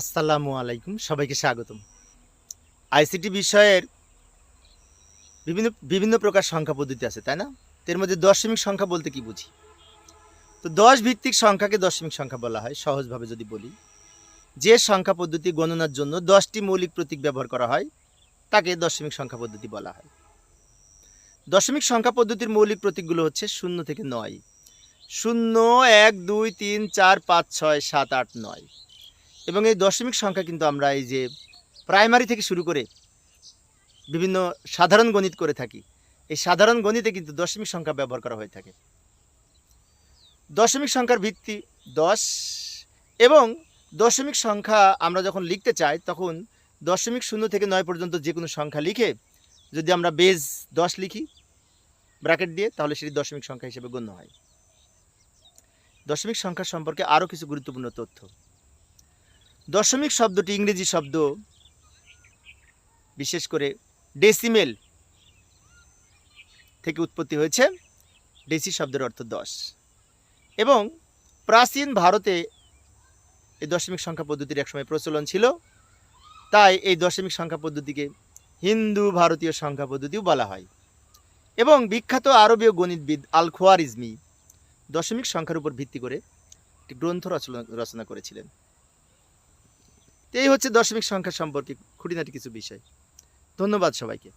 আসসালামু আলাইকুম, সবাইকে স্বাগতম। আইসিটি বিষয়ের বিভিন্ন বিভিন্ন প্রকার সংখ্যা পদ্ধতি আছে, তাই না? এর মধ্যে দশমিক সংখ্যা বলতে কি বুঝি? তো দশ ভিত্তিক সংখ্যাকে দশমিক সংখ্যা বলা হয়, সহজভাবে যদি বলি। যে সংখ্যা পদ্ধতি গণনার জন্য দশটি মৌলিক প্রতীক ব্যবহার করা হয়, তাকে দশমিক সংখ্যা পদ্ধতি বলা হয়। দশমিক সংখ্যা পদ্ধতির মৌলিক প্রতীকগুলো হচ্ছে শূন্য থেকে নয়। শূন্য, এক, দুই, তিন, চার, পাঁচ, ছয়, সাত, আট, নয়। এবং এই দশমিক সংখ্যা কিন্তু আমরা এই যে প্রাইমারি থেকে শুরু করে বিভিন্ন সাধারণ গণিত করে থাকি, এই সাধারণ গণিতে কিন্তু দশমিক সংখ্যা ব্যবহার করা হয়ে থাকে। দশমিক সংখ্যার ভিত্তি দশ এবং দশমিক সংখ্যা আমরা যখন লিখতে চাই, তখন দশমিক শূন্য থেকে নয় পর্যন্ত যে কোনো সংখ্যা লিখে যদি আমরা বেজ দশ লিখি, ব্র্যাকেট দিয়ে, তাহলে সেটি দশমিক সংখ্যা হিসেবে গণ্য হয়। দশমিক সংখ্যা সম্পর্কে আরও কিছু গুরুত্বপূর্ণ তথ্য। দশমিক শব্দটি ইংরেজি শব্দ। বিশেষ করে ডেসিমেল থেকে উৎপত্তি হয়েছে ডেসি শব্দের অর্থ দশ। এবং প্রাচীন ভারতে এই দশমিক সংখ্যা পদ্ধতির একসময় প্রচলন ছিল। তাই এই দশমিক সংখ্যা পদ্ধতিকে হিন্দু ভারতীয় সংখ্যা পদ্ধতিও বলা হয়। এবং বিখ্যাত আরবীয় গণিতবিদ আল খোয়ারিজমি দশমিক সংখ্যার উপর ভিত্তি করে একটি গ্রন্থ রচনা রচনা করেছিলেন। এই হচ্ছে দশমিক সংখ্যা সম্পর্কে খুঁটিনাটি কিছু বিষয়। ধন্যবাদ সবাইকে।